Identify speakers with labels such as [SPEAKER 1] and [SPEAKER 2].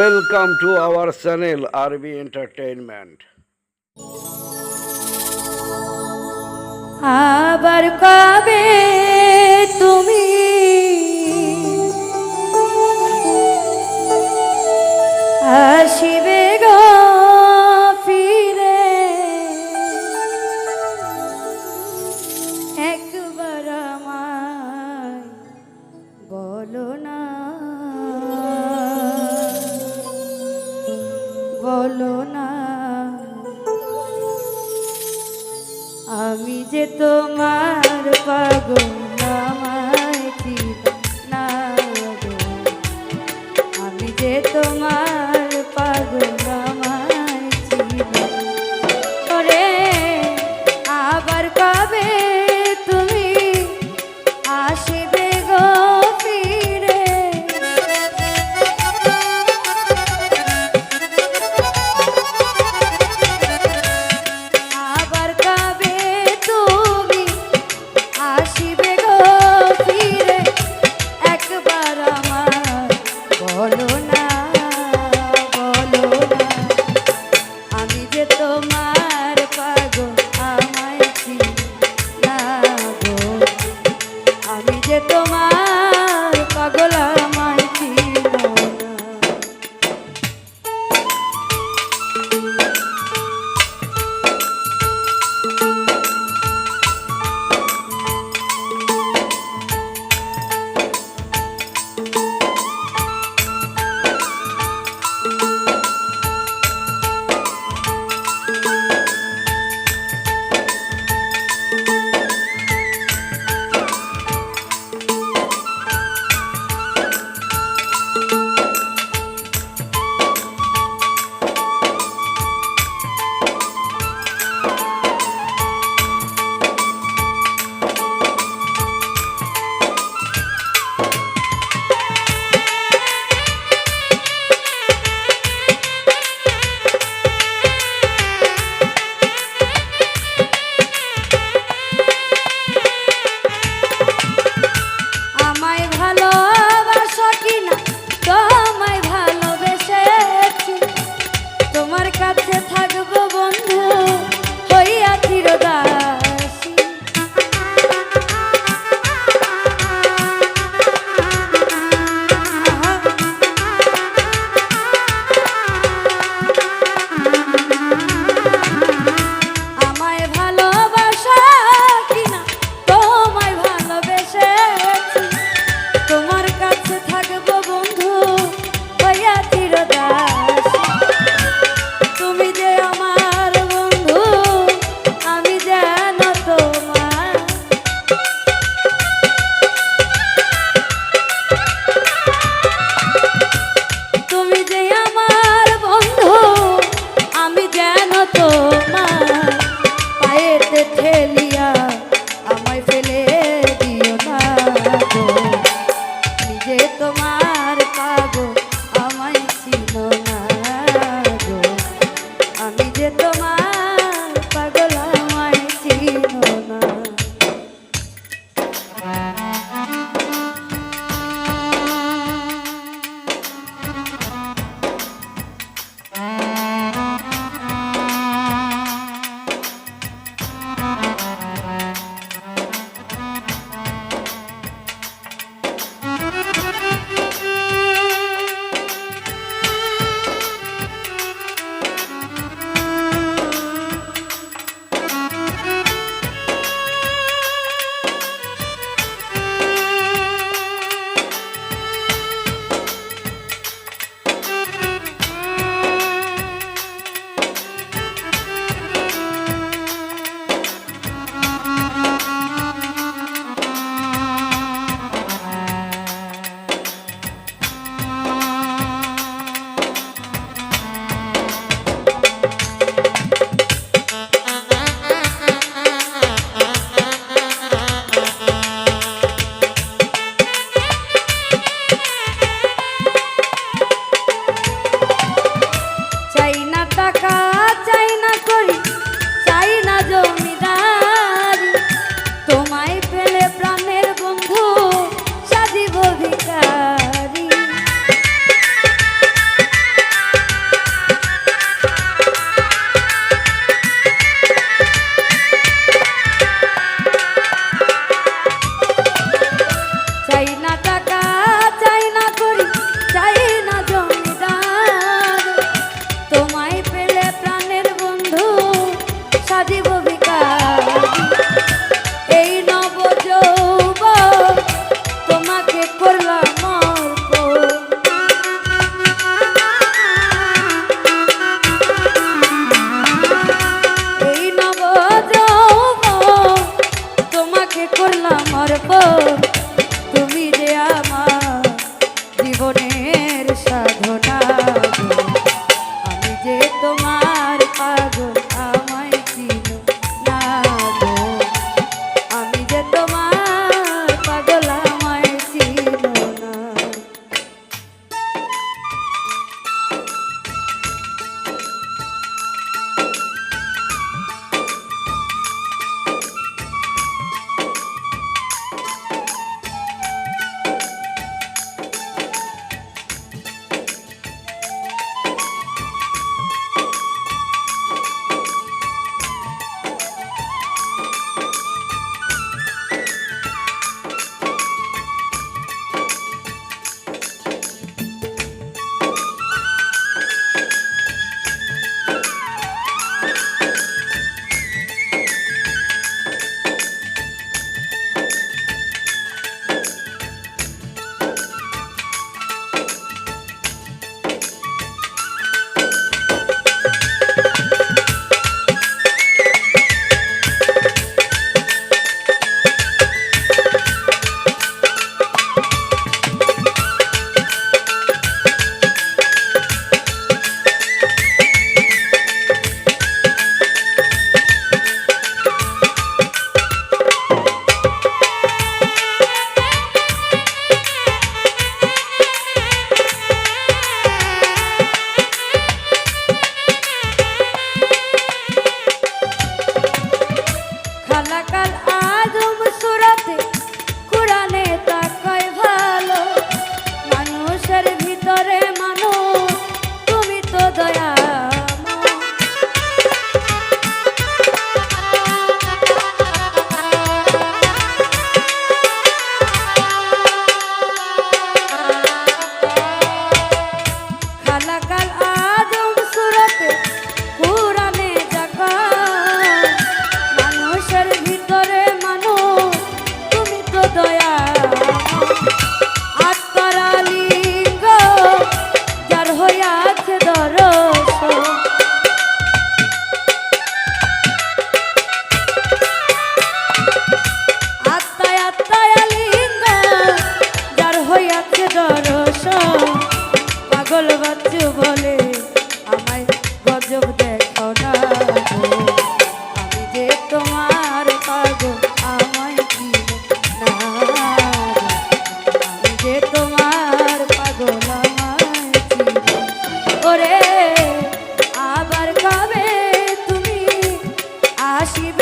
[SPEAKER 1] Welcome to our channel RB Entertainment.
[SPEAKER 2] আবার কবে তুমি সুযোগ যে তোমার পাগল আমায় যে তোমার পাগল আমায় ওরে আবার তুমি আসিবে?